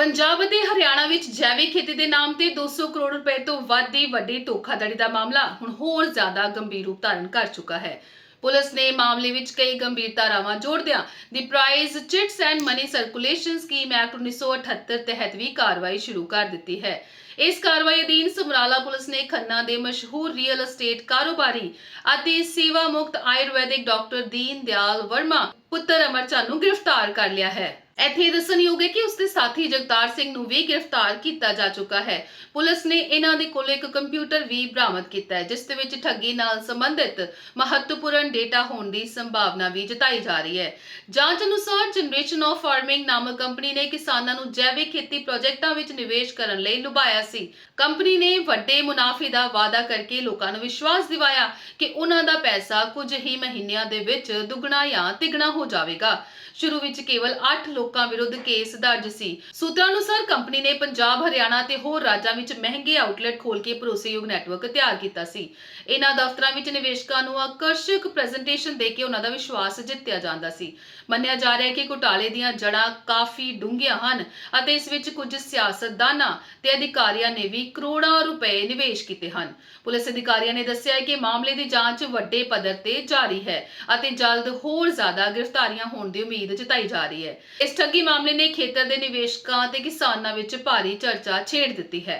ਪੰਜਾਬ ਅਤੇ ਹਰਿਆਣਾ ਵਿੱਚ ਜੈਵਿਕ ਖੇਤੀ ਦੇ ਨਾਮ ਤੇ 200 ਕਰੋੜ ਰੁਪਏ ਤੋਂ ਵੱਧ ਦੀ ਵੱਡੀ ਧੋਖਾਧੜੀ ਦਾ ਮਾਮਲਾ ਹੁਣ ਹੋਰ ਜ਼ਿਆਦਾ ਗੰਭੀਰ ਰੂਪ ਧਾਰਨ ਕਰ ਚੁੱਕਾ ਹੈ। ਪੁਲਿਸ ਨੇ ਮਾਮਲੇ ਵਿੱਚ ਕਈ ਗੰਭੀਰ ਧਾਰਾਵਾਂ ਜੋੜਦਿਆਂ ਦੀ prize chits and money circulation scheme act 1978 ਤਹਿਤ ਵੀ ਕਾਰਵਾਈ ਸ਼ੁਰੂ ਕਰ ਦਿੱਤੀ ਹੈ। ਇਸ ਕਾਰਵਾਈ ਅਧੀਨ ਸਮਰਾਲਾ ਪੁਲਿਸ ਨੇ ਖੰਨਾ ਦੇ ਮਸ਼ਹੂਰ ਰੀਅਲ ਅਸਟੇਟ ਕਾਰੋਬਾਰੀ ਅਤੇ ਸੇਵਾ ਮੁਕਤ ਆਯੁਰਵੈਦਿਕ ਡਾਕਟਰ ਦੀਨ ਦਿਆਲ ਵਰਮਾ ਪੁੱਤਰ ਅਮਰਚੰਦ ਨੂੰ ਗ੍ਰਿਫਤਾਰ ਕਰ ਲਿਆ ਹੈ। ਇੱਥੇ ਦੱਸਣਯੋਗ ਹੈ ਕਿ ਉਸਦੇ ਸਾਥੀ ਜਗਤਾਰ ਸਿੰਘ ਨੂੰ ਵੀ ਗ੍ਰਿਫਤਾਰ ਕੀਤਾ ਜਾ ਚੁੱਕਾ ਹੈ। ਪੁਲਿਸ ਨੇ ਇਹਨਾਂ ਦੇ ਕੋਲ ਇੱਕ ਕੰਪਿਊਟਰ ਵੀ ਬਰਾਮਦ ਕੀਤਾ ਹੈ, ਜਿਸ ਦੇ ਵਿੱਚ ਠੱਗੀ ਨਾਲ ਸੰਬੰਧਿਤ ਮਹੱਤਵਪੂਰਨ ਡੇਟਾ ਹੋਣ ਦੀ ਸੰਭਾਵਨਾ ਵੀ ਜਤਾਈ ਜਾ ਰਹੀ ਹੈ। ਜਾਂਚ ਅਨੁਸਾਰ ਜਨਰੇਸ਼ਨ ਆਫ ਫਾਰਮਿੰਗ ਨਾਮਕ ਕੰਪਨੀ ਨੇ ਕਿਸਾਨਾਂ ਨੂੰ ਜੈਵਿਕ ਖੇਤੀ ਪ੍ਰੋਜੈਕਟਾਂ ਵਿੱਚ ਨਿਵੇਸ਼ ਕਰਨ ਲਈ ਲੁਭਾਇਆ ਸੀ। ਕੰਪਨੀ ਨੇ ਵੱਡੇ ਮੁਨਾਫੇ ਦਾ ਵਾਅਦਾ ਕਰਕੇ ਲੋਕਾਂ ਨੂੰ ਵਿਸ਼ਵਾਸ ਦਿਵਾਇਆ ਕਿ ਉਹਨਾਂ ਦਾ ਪੈਸਾ ਕੁਝ ਹੀ ਮਹੀਨਿਆਂ ਦੇ ਵਿੱਚ ਦੁੱਗਣਾ ਜਾਂ ਤਿੱਗਣਾ ਹੋ ਜਾਵੇਗਾ। ਸ਼ੁਰੂ ਵਿੱਚ ਕੇਵਲ 8 ਲੋਕਾਂ ਵਿਰੁੱਧ ਕੇਸ ਦਰਜ ਸੀ। ਸੂਤਰਾਂ ਅਨੁਸਾਰ ਕੰਪਨੀ ਨੇ ਪੰਜਾਬ, ਹਰਿਆਣਾ ਤੇ ਹੋਰ ਰਾਜਾਂ ਵਿੱਚ ਮਹਿੰਗੇ ਆਊਟਲੈਟ ਖੋਲ ਕੇ ਭਰੋਸੇਯੋਗ ਨੈਟਵਰਕ ਤਿਆਰ ਕੀਤਾ ਸੀ। ਇਹਨਾਂ ਦਫ਼ਤਰਾਂ ਵਿੱਚ ਨਿਵੇਸ਼ਕਾਂ ਨੂੰ ਆਕਰਸ਼ਕ ਪ੍ਰੈਜੈਂਟੇਸ਼ਨ ਦੇ ਕੇ ਉਹਨਾਂ ਦਾ ਵਿਸ਼ਵਾਸ ਜਿੱਤਿਆ ਜਾਂਦਾ ਸੀ। ਮੰਨਿਆ ਜਾ ਰਿਹਾ ਹੈ ਕਿ ਘੁਟਾਲੇ ਦੀਆਂ ਜੜ੍ਹਾਂ ਕਾਫੀ ਡੂੰਘੀਆਂ ਹਨ ਅਤੇ ਇਸ ਵਿੱਚ ਕੁਝ ਸਿਆਸਤਦਾਨਾਂ ਤੇ ਅਧਿਕਾਰੀਆਂ ਨੇ ਵੀ ਕਰੋੜਾਂ ਰੁਪਏ ਨਿਵੇਸ਼ ਕੀਤੇ ਹਨ। ਪੁਲਿਸ ਅਧਿਕਾਰੀਆਂ ਨੇ ਦੱਸਿਆ ਹੈ ਕਿ ਮਾਮਲੇ ਦੀ ਜਾਂਚ ਵੱਡੇ ਪੱਧਰ ਤੇ ਜਾਰੀ ਹੈ ਅਤੇ ਜਲਦ ਹੋਰ ਜ਼ਿਆਦਾ ਗ੍ਰਿਫਤਾਰੀਆਂ ਹੋਣ ਦੀ ਉਮੀਦ ਜਤਾਈ ਜਾ ਰਹੀ ਹੈ। ਇਸ ਠੱਗੀ ਮਾਮਲੇ ਨੇ ਖੇਤਰ ਦੇ ਨਿਵੇਸ਼ਕਾਂ ਤੇ ਕਿਸਾਨਾਂ ਵਿੱਚ ਭਾਰੀ ਚਰਚਾ ਛੇੜ ਦਿੱਤੀ ਹੈ।